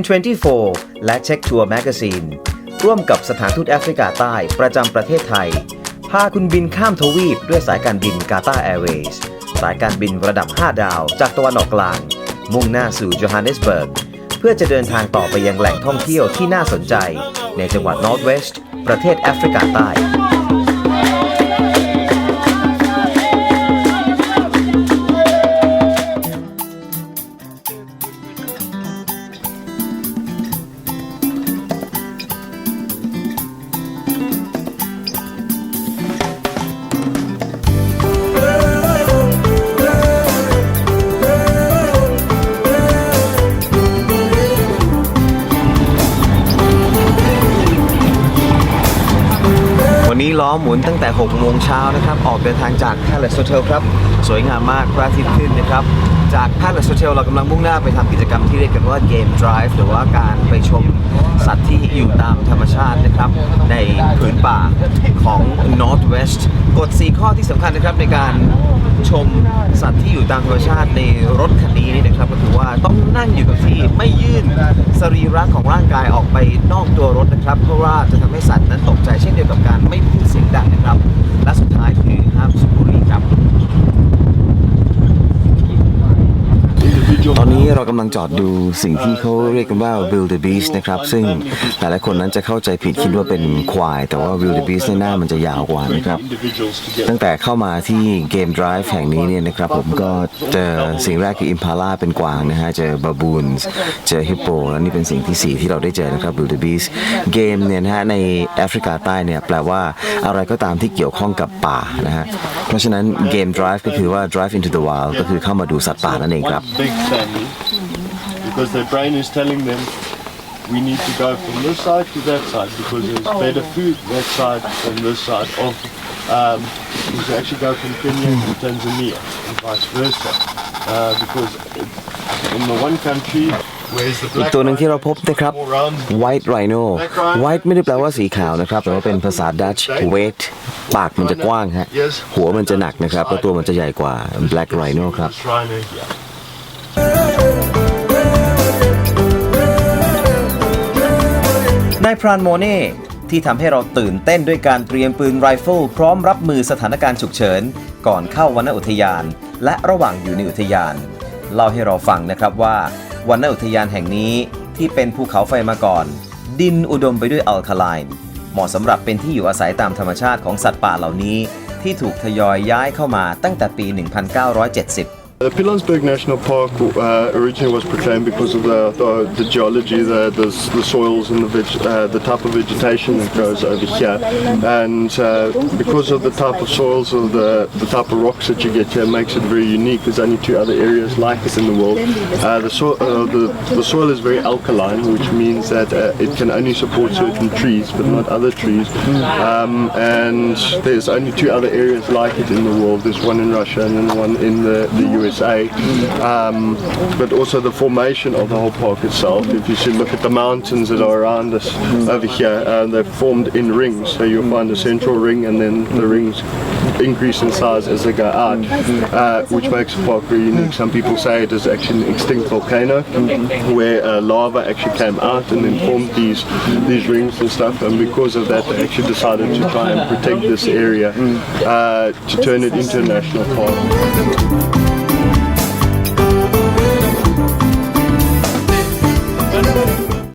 N24 และเช็คทัวร์แมกซีนร่วมกับสถานทูตแอฟริกาใต้ประจำประเทศไทย พาคุณบินข้ามทวีปด้วยสายการบินกาตาร์แอร์เวย์สสายการบินระดับ 5 ดาว จากตะวันออกกลาง มุ่งหน้าสู่โจฮันเนสเบิร์ก เพื่อจะเดินทางต่อไปยังแหล่งท่องเที่ยวที่น่าสนใจ ในจังหวัดนอร์ทเวสต์ประเทศแอฟริกาใต้ นี้ล้อหมุนตั้งแต่6โมงเช้านะครับ ออกเดินทางจาก Palace Hotel ครับ สวยงามมากพระอาทิตย์ขึ้นนะครับจาก Palace Hotel เรากำลังมุ่งหน้าไปทำกิจกรรมที่เรียกกันว่า Game Drive หรือว่าการไปชมสัตว์ที่อยู่ตามธรรมชาตินะครับ ในผืนป่าของ North West กฎ 4 ข้อที่สำคัญนะครับในการชมสัตว์ที่อยู่ตามธรรมชาติในรถคันนี้นี่นะครับก็คือว่าต้องนั่งอยู่กับที่ไม่ยื่นสรีระของร่างกายออกไปนอกตัวรถนะครับ เพราะว่าจะทำให้สัตว์นั้นตกใจเช่นเดียวกับการไม่พูดเสียงดังนะครับ และสุดท้ายคือห้ามสูบบุหรี่ครับ ตอนนี้ เรากำลังจอดดูสิ่งที่เขาเรียกกันว่า wildebeest นะครับ ซึ่งหลายๆคนนั้นจะเข้าใจผิดคิดว่าเป็นควาย แต่ว่า wildebeest ในหน้ามันจะยาวกว่านะครับ ตั้งแต่เข้ามาที่เกม Drive แห่งนี้เนี่ยนะครับ ผมก็เจอสิ่งแรกคือ Impala เป็นกวางนะฮะ เจอบาบูนเจอฮิปโปแล้วนี่เป็นสิ่งที่ 4 ที่เราได้เจอนะครับ wildebeest เกมเนี่ยนะฮะในแอฟริกาใต้เนี่ยแปลว่าอะไรก็ตามที่เกี่ยวข้องกับป่านะฮะ เพราะฉะนั้นเกม Drive ก็คือว่า drive into the wild ก็คือเข้ามาดูสัตว์ป่านั่นเองครับ because their brain is telling them we need to go from this side to that side because there's better food that side than this side of um, we should actually go from Kenya to Tanzania and vice versa uh, because it, in the one country where's the อีก black ตัวหนึ่งที่เราพบนะครับ more round white rhino white ไม่ได้แปลว่าสีขาวนะครับ แต่ว่าเป็นภาษาดัตช์ weight ปากมันจะกว้างฮะ หัวมันจะหนักนะครับ แล้วตัวมันจะใหญ่กว่า black rhino ครับ นายพรานโมเน่ที่ทำให้เราตื่นเต้นด้วยการเตรียมปืนไรเฟิลพร้อมรับมือสถานการณ์ฉุกเฉิน ก่อนเข้าวันอุทยาน และระหว่างอยู่ในอุทยาน เล่าให้เราฟังนะครับว่าวันอุทยานแห่งนี้ที่เป็นภูเขาไฟมาก่อน ดินอุดมไปด้วยอัลคาไลน์เหมาะสำหรับเป็นที่อยู่อาศัยตามธรรมชาติของสัตว์ป่าเหล่านี้ ที่ถูกทยอยย้ายเข้ามาตั้งแต่ปี 1970 The Pilansberg National Park uh, originally was proclaimed because of the, the, the geology, the, the, the soils and the, veg, uh, the type of vegetation that grows over here. And uh, because of the type of soils or the, the type of rocks that you get here makes it very unique. There's only two other areas like it in the world. Uh, the, so, uh, the, the soil is very alkaline, which means that uh, it can only support certain trees, but not other trees. Um, and there's only two other areas like it in the world. There's one in Russia and then one in the, the USA. Um, but also the formation of the whole park itself. If you should look at the mountains that are around us over here, uh, they're formed in rings. So you'll find a central ring and then the rings increase in size as they go out, uh, which makes the park very unique. Some people say it is actually an extinct volcano where uh, lava actually came out and then formed these these rings and stuff. And because of that, they actually decided to try and protect this area uh, to turn it into a national park.